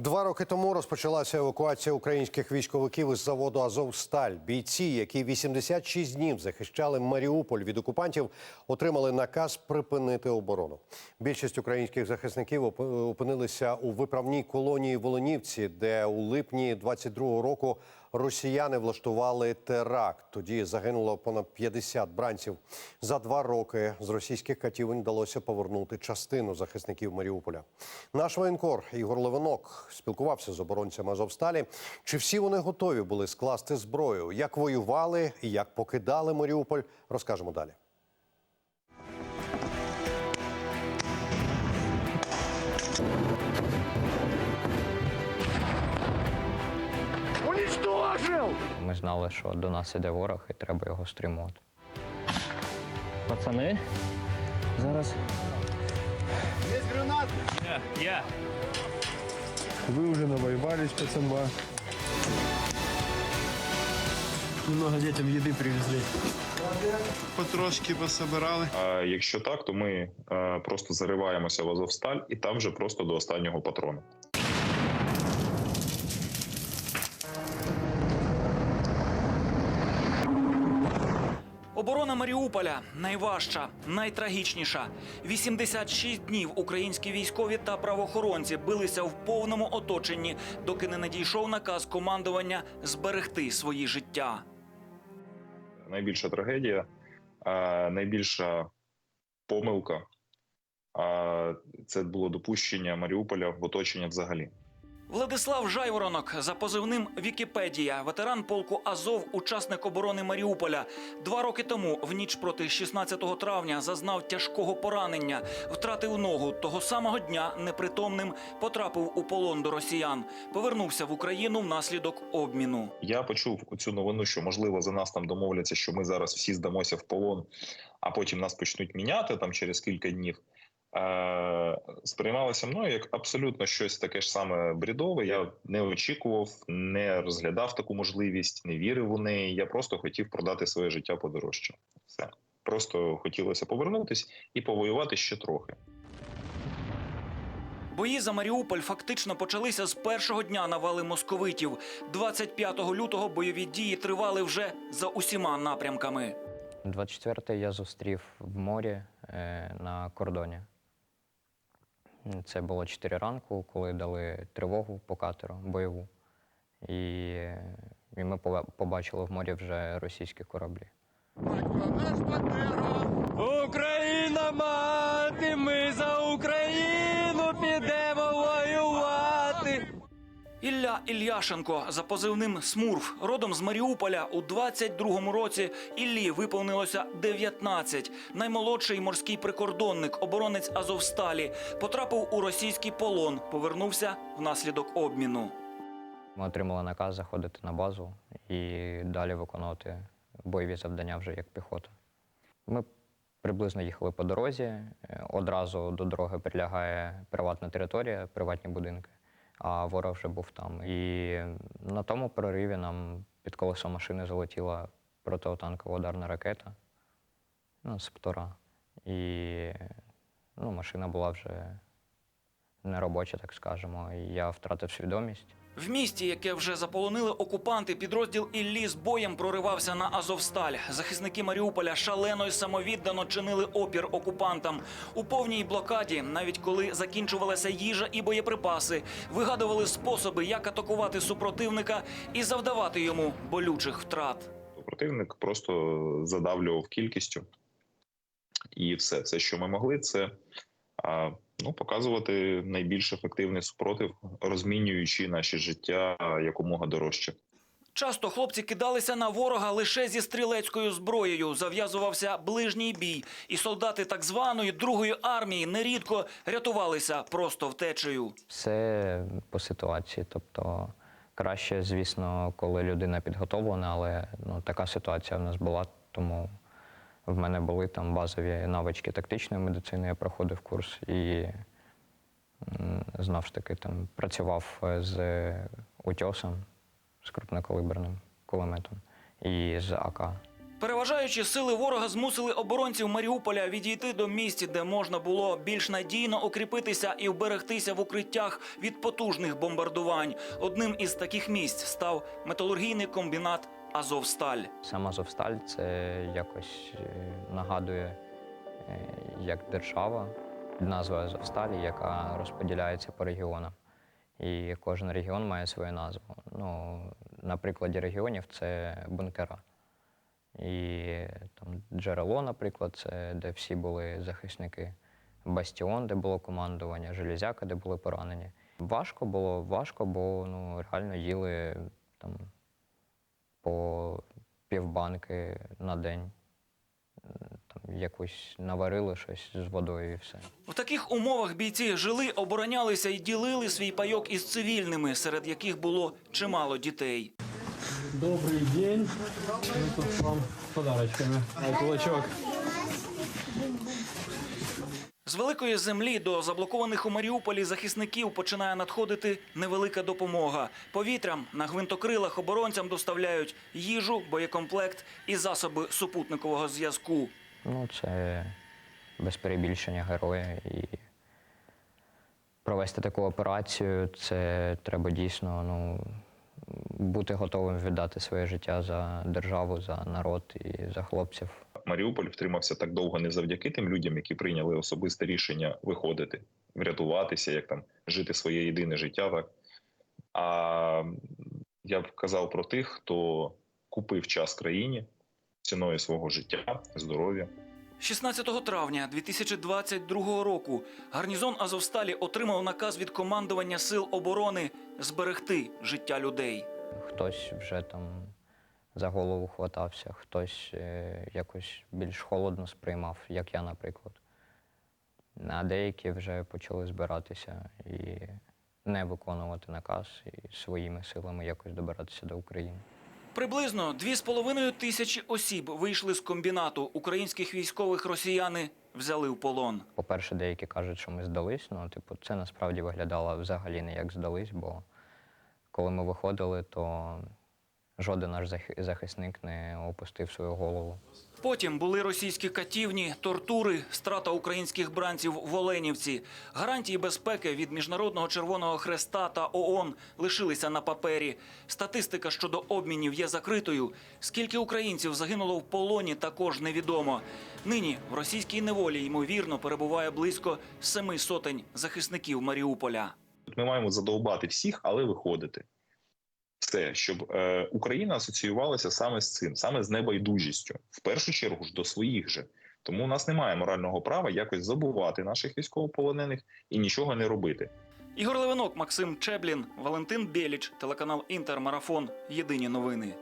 Два роки тому розпочалася евакуація українських військовиків із заводу Азовсталь. Бійці, які 86 днів захищали Маріуполь від окупантів, отримали наказ припинити оборону. Більшість українських захисників опинилися у виправній колонії Волонівці, де у липні 22-го року росіяни влаштували теракт. Тоді загинуло понад 50 бранців. За два роки з російських катівень вдалося повернути частину захисників Маріуполя. Наш воєнкор Ігор Левинок спілкувався з оборонцями Азовсталі. Чи всі вони готові були скласти зброю? Як воювали і як покидали Маріуполь? Розкажемо далі. Ми знали, що до нас іде ворог і треба його стримувати. Пацани, зараз Я. Вы уже навоевались, пацанва. немного детям еды привезли. Потрошки пособирали. А якщо так, то ми е, просто зариваємося в Азовсталь і там вже просто до останнього патрону. Оборона Маріуполя найважча, найтрагічніша. 86 днів українські військові та правоохоронці билися в повному оточенні, доки не надійшов наказ командування зберегти свої життя. Найбільша трагедія, найбільша помилка це було допущення Маріуполя в оточення взагалі. Владислав Жайворонок за позивним Вікіпедія, ветеран полку Азов, учасник оборони Маріуполя. Два роки тому, в ніч проти 16 травня, зазнав тяжкого поранення, втратив ногу. Того самого дня непритомним потрапив у полон до росіян. Повернувся в Україну внаслідок обміну. Я почув цю новину, що можливо за нас там домовляться, що ми зараз всі здамося в полон, а потім нас почнуть міняти там через кілька днів. Е, сприймалося мною як абсолютно щось таке ж саме бредове. Я не очікував, не розглядав таку можливість, не вірив у неї. Я просто хотів продати своє життя подорожче. Все просто хотілося повернутись і повоювати ще трохи. Бої за Маріуполь фактично почалися з першого дня навали московитів. 25 лютого бойові дії тривали вже за усіма напрямками. 24-й я зустрів в морі е, на кордоні. Це було 4 ранку, коли дали тривогу по катеру бойову. І, і ми поба- побачили в морі вже російські кораблі. Україна мати, ми за Україну Ілля Ільяшенко за позивним Смурф, родом з Маріуполя у 22-му році Іллі виповнилося 19. Наймолодший морський прикордонник, оборонець Азовсталі, потрапив у російський полон, повернувся внаслідок обміну. Ми отримали наказ заходити на базу і далі виконувати бойові завдання вже як піхота. Ми приблизно їхали по дорозі. Одразу до дороги прилягає приватна територія, приватні будинки, а ворог вже був там. І на тому прориві нам під колесо машини залетіла протитанкова ударна ракета ну, з птора. І ну, машина була вже неробоча, так скажемо. І я втратив свідомість. В місті, яке вже заполонили окупанти, підрозділ Іллі з боєм проривався на Азовсталь. Захисники Маріуполя шалено і самовіддано чинили опір окупантам. У повній блокаді, навіть коли закінчувалася їжа і боєприпаси, вигадували способи, як атакувати супротивника і завдавати йому болючих втрат. Противник просто задавлював кількістю. І все, все, що ми могли, це ну, показувати найбільш ефективний супротив, розмінюючи наші життя якомога дорожче. Часто хлопці кидалися на ворога лише зі стрілецькою зброєю. Зав'язувався ближній бій, і солдати так званої другої армії нерідко рятувалися просто втечею. Все по ситуації. Тобто краще, звісно, коли людина підготовлена, але ну, така ситуація в нас була, тому в мене були там базові навички тактичної медицини, я проходив курс і знов ж таки там працював е, з утьосом, з крупнокалиберним кулеметом і з АК. Переважаючи сили ворога змусили оборонців Маріуполя відійти до місць, де можна було більш надійно укріпитися і вберегтися в укриттях від потужних бомбардувань. Одним із таких місць став металургійний комбінат Азовсталь. Сам Азовсталь це якось е, нагадує е, як держава назвою Азовсталі, яка розподіляється по регіонам. І кожен регіон має свою назву. Ну, на прикладі регіонів це бункера. І там джерело, наприклад, це де всі були захисники. Бастіон, де було командування, железяка, де були поранені. Важко було, важко, бо ну, реально їли там півбанки на день. Там якось наварили щось з водою і все. В таких умовах бійці жили, оборонялися і ділили свій пайок із цивільними, серед яких було чимало дітей. Добрий день. Ми тут вам з подарочками. Кулачок. З великої землі до заблокованих у Маріуполі захисників починає надходити невелика допомога. Повітрям на гвинтокрилах оборонцям доставляють їжу, боєкомплект і засоби супутникового зв'язку. Ну, це без перебільшення герої. І провести таку операцію це треба дійсно ну, бути готовим віддати своє життя за державу, за народ і за хлопців. Маріуполь втримався так довго не завдяки тим людям, які прийняли особисте рішення виходити, врятуватися, як там жити своє єдине життя. Так а я б казав про тих, хто купив час країні ціною свого життя, здоров'я. 16 травня 2022 року гарнізон Азовсталі отримав наказ від командування сил оборони зберегти життя людей. Хтось вже там за голову хватався, хтось е, якось більш холодно сприймав, як я, наприклад. А деякі вже почали збиратися і не виконувати наказ і своїми силами якось добиратися до України. Приблизно 2,5 тисячі осіб вийшли з комбінату. Українських військових росіяни взяли в полон. По-перше, деякі кажуть, що ми здались. Ну, типу, це насправді виглядало взагалі не як здались, бо коли ми виходили, то жоден наш зах- захисник не опустив свою голову. Потім були російські катівні, тортури, страта українських бранців в Оленівці. Гарантії безпеки від Міжнародного Червоного Хреста та ООН лишилися на папері. Статистика щодо обмінів є закритою. Скільки українців загинуло в полоні, також невідомо. Нині в російській неволі ймовірно перебуває близько семи сотень захисників Маріуполя. Ми маємо задовбати всіх, але виходити. Все, щоб е, Україна асоціювалася саме з цим, саме з небайдужістю, в першу чергу ж до своїх же. Тому у нас немає морального права якось забувати наших військовополонених і нічого не робити. Ігор Левинок, Максим Чеблін, Валентин Беліч, телеканал Інтермарафон. Єдині новини.